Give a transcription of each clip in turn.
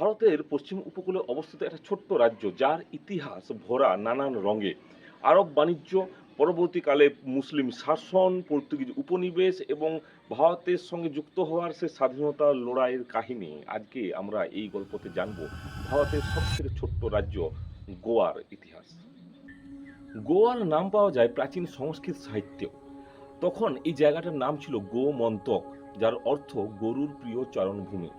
ভারতের পশ্চিম উপকূলে অবস্থিত একটা ছোট্ট রাজ্য, যার ইতিহাস ভরা নানান রঙে। আরব বাণিজ্য, পরবর্তীকালে মুসলিম শাসন, পর্তুগিজ উপনিবেশ এবং ভারতের সঙ্গে যুক্ত হওয়ার সে স্বাধীনতা লড়াইয়ের কাহিনী। আজকে আমরা এই গল্পতে জানব ভারতের সবথেকে ছোট্ট রাজ্য, গোয়ার ইতিহাস। গোয়ার নাম পাওয়া যায় প্রাচীন সংস্কৃত সাহিত্যেও। তখন এই জায়গাটার নাম ছিল গোমন্তক, যার অর্থ গরুর প্রিয় চারণভূমি।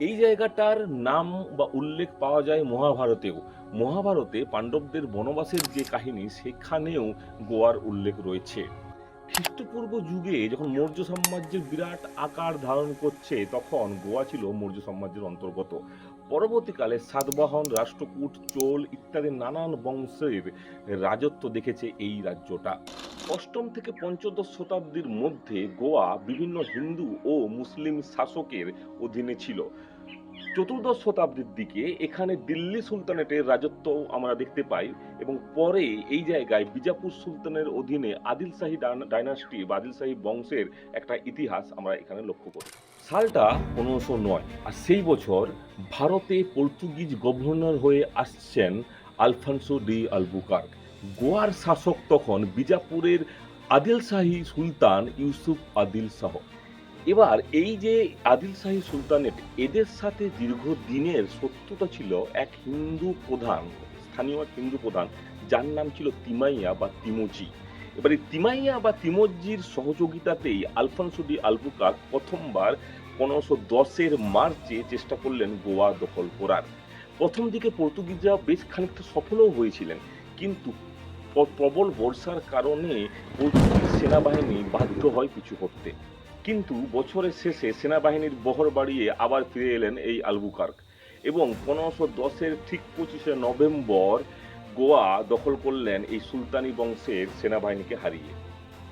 এই জায়গাটার নাম বা উল্লেখ পাওয়া যায় মহাভারতেও। মহাভারতে পাণ্ডবদের বনবাসের যে কাহিনী, সেখানেও গোয়ার উল্লেখ রয়েছে। খ্রিস্টপূর্ব যুগে যখন মৌর্য সাম্রাজ্যের বিরাট আকার ধারণ করছে, তখন গোয়া ছিল মৌর্য সাম্রাজ্যের অন্তর্গত। পরবর্তীকালে সাতবাহন, রাষ্ট্রকূট, চোল ইত্যাদি নানান বংশের রাজত্ব দেখেছে এই রাজ্যটা। অষ্টম থেকে পঞ্চদশ শতাব্দীর মধ্যে গোয়া বিভিন্ন হিন্দু ও মুসলিম শাসকের অধীনে ছিল। চতুর্দশ শতাব্দীর দিকে এখানে দিল্লি সুলতানেটের রাজত্ব আমরা দেখতে পাই এবং পরে এই জায়গায় বিজাপুর সুলতানের অধীনে আদিল শাহী ডাইনাস্টি বা আদিল শাহী বংশের একটা ইতিহাস আমরা এখানে লক্ষ্য করি। সালটা পনেরোশো নয়, আর সেই বছর ভারতে পর্তুগিজ গভর্নর হয়ে আসছেন আলফানসো ডি আলবুকার্ক। গোয়ার শাসক তখন বিজাপুরের আদিল শাহী সুলতান ইউসুফ আদিল শাহ। এবার এই যে আদিল শাহী সুলতানেট এদের সাথে দীর্ঘদিনের শত্রুতা ছিল এক হিন্দু প্রধান, স্থানীয় এক হিন্দু প্রধান, যার নাম ছিল তিমাইয়া বা তিমোজি। এবার তিমাইয়া বা তিমোজির সহযোগিতাতেই আলফানসুডি আলবুকার প্রথমবার পনেরোশো দশের মার্চে চেষ্টা করলেন গোয়া দখল করার। প্রথম দিকে পর্তুগিজরা বেশ খানিকটা সফলও হয়েছিলেন, কিন্তু প্রবল বর্ষার কারণে পর্তুগিজ সেনাবাহিনী বাধ্য হয় পিছু করতে কিন্তু বছরের শেষে সেনাবাহিনীর বহর বাড়িয়ে আবার ফিরে এলেন এই আলবুকার্ক এবং পনেরোশো দশের ঠিক পঁচিশে নভেম্বর গোয়া দখল করলেন এই সুলতানি বংশের সেনাবাহিনীকে হারিয়ে।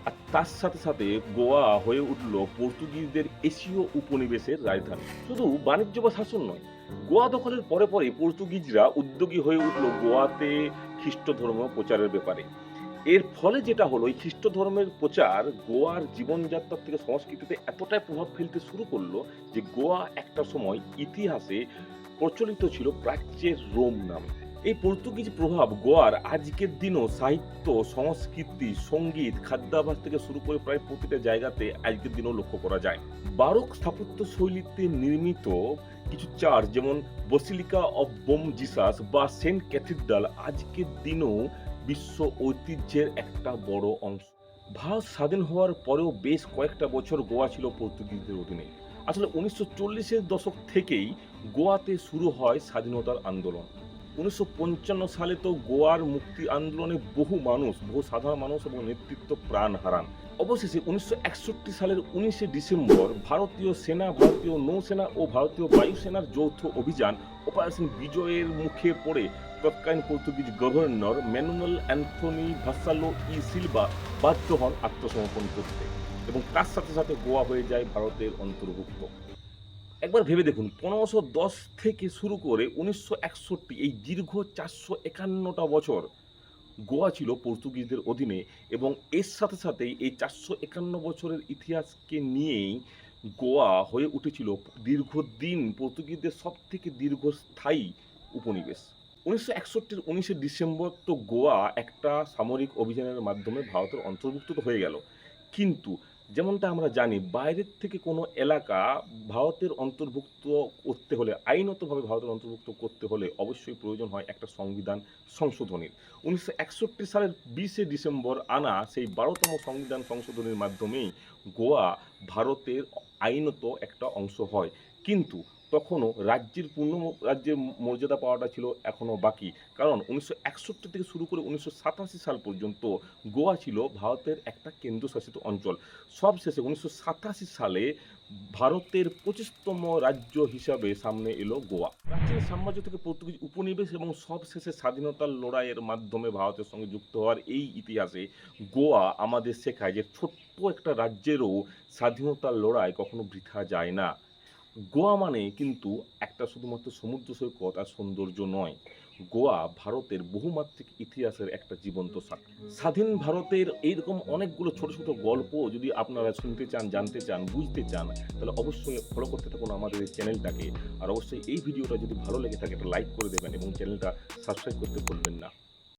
আর তার সাথে সাথে গোয়া হয়ে উঠল পর্তুগিজদের এশীয় উপনিবেশের রাজধানী। শুধু বাণিজ্য বা শাসন নয়, গোয়া দখলের পরে পরে পর্তুগিজরা উদ্যোগী হয়ে উঠল গোয়াতে খ্রিস্ট ধর্ম প্রচারের ব্যাপারে। এর ফলে যেটা হলো, এই খ্রিস্ট ধর্মের প্রচার গোয়ার জীবনযাত্রার থেকে সংস্কৃতিতে এতটাই প্রভাব ফেলতে শুরু করল যে গোয়া একটা সময় ইতিহাসে প্রচলিত ছিল প্রাচ্যের রোম নামে। এই পর্তুগিজ প্রভাব গোয়ার আজকের দিনও সাহিত্য, সংস্কৃতি, সংগীত, খাদ্যাভাস থেকে শুরু করে প্রায় প্রতিটা জায়গাতে আজকের দিনও লক্ষ্য করা যায়। বারক স্থাপত্য শৈলীতে নির্মিত কিছু চার্চ যেমন বসিলিকা অফ বোম জিসাস বা সেন্ট ক্যাথিড্রাল, আজকের দিনও বিশ্ব ঐতিহ্যের একটা বড় অংশ। ভারত স্বাধীন হওয়ার পরেও বেশ কয়েকটা বছর গোয়া ছিল পর্তুগিজদের অধীনে। আসলে উনিশশো চল্লিশের দশক থেকেই গোয়াতে শুরু হয় স্বাধীনতার আন্দোলন। উনিশশো পঞ্চান্ন সালে তো গোয়ার মুক্তি আন্দোলনে বহু মানুষ, বহু সাধারণ মানুষ এবং নেতৃত্ব প্রাণ হারান। অবশেষে উনিশশো একষট্টি সালের উনিশে ডিসেম্বর ভারতীয় সেনা, ভারতীয় নৌসেনা ও ভারতীয় বায়ুসেনার যৌথ অভিযান অপারেশন বিজয়ের মুখে পড়ে তৎকালীন Portuguese governor Manuel Antonio Vassalo e Silva বাধ্য হন আত্মসমর্পণ করতে এবং তার সাথে সাথে গোয়া হয়ে যায় ভারতের অন্তর্ভুক্ত। একবার ভেবে দেখুন, পনেরোশো দশ থেকে শুরু করে উনিশশো একষট্টি, এই দীর্ঘ চারশো একান্নটা বছর গোয়া ছিল পর্তুগিজদের অধীনে এবং এর সাথে সাথেই এই চারশো একান্ন বছরের ইতিহাসকে নিয়েই গোয়া হয়ে উঠেছিল দীর্ঘদিন পর্তুগিজদের সব থেকে দীর্ঘস্থায়ী উপনিবেশ। উনিশশো একষট্টির উনিশে ডিসেম্বর তো গোয়া একটা সামরিক অভিযানের মাধ্যমে ভারতের অন্তর্ভুক্ত তো হয়ে গেল। কিন্তু যেমনটা আমরা জানি, বাইরের থেকে কোনো এলাকা ভারতের অন্তর্ভুক্ত করতে হলে, আইনতভাবে ভারতের অন্তর্ভুক্ত করতে হলে অবশ্যই প্রয়োজন হয় একটা সংবিধান সংশোধনীর। উনিশশো একষট্টি সালের বিশে ডিসেম্বর আনা সেই বারোতম সংবিধান সংশোধনীর মাধ্যমেই গোয়া ভারতের আইনত একটা অংশ হয়। কিন্তু তখনও রাজ্যের পূর্ণ রাজ্যের মর্যাদা পাওয়াটা ছিল এখনও বাকি। কারণ উনিশশো একষট্টি থেকে শুরু করে উনিশশো সাতাশি সাল পর্যন্ত গোয়া ছিল ভারতের একটা কেন্দ্রশাসিত অঞ্চল। সবশেষে উনিশশো সাতাশি সালে ভারতের পঁচিশতম রাজ্য হিসাবে সামনে এলো গোয়া। প্রাচীন সাম্রাজ্য থেকে পর্তুগিজ উপনিবেশ এবং সবশেষে স্বাধীনতার লড়াইয়ের মাধ্যমে ভারতের সঙ্গে যুক্ত হওয়ার এই ইতিহাসে গোয়া আমাদের শেখায় যে ছোট্ট একটা রাজ্যেরও স্বাধীনতার লড়াই কখনো বৃথা যায় না। গোয়া মানে কিন্তু একটা শুধুমাত্র সমুদ্র সৈকত আর সৌন্দর্য নয়। গোয়া ভারতের বহুমাত্রিক ইতিহাসের একটা জীবন্ত সাক্ষী স্বাধীন ভারতের এইরকম অনেকগুলো ছোট ছোট গল্প যদি আপনারা শুনতে চান, জানতে চান, বুঝতে চান, তাহলে অবশ্যই ফলো করতে থাকুন আমাদের এই চ্যানেলটাকে আর অবশ্যই এই ভিডিওটা যদি ভালো লেগে থাকে, একটা লাইক করে দেবেন এবং চ্যানেলটা সাবস্ক্রাইব করতে ভুলবেন না।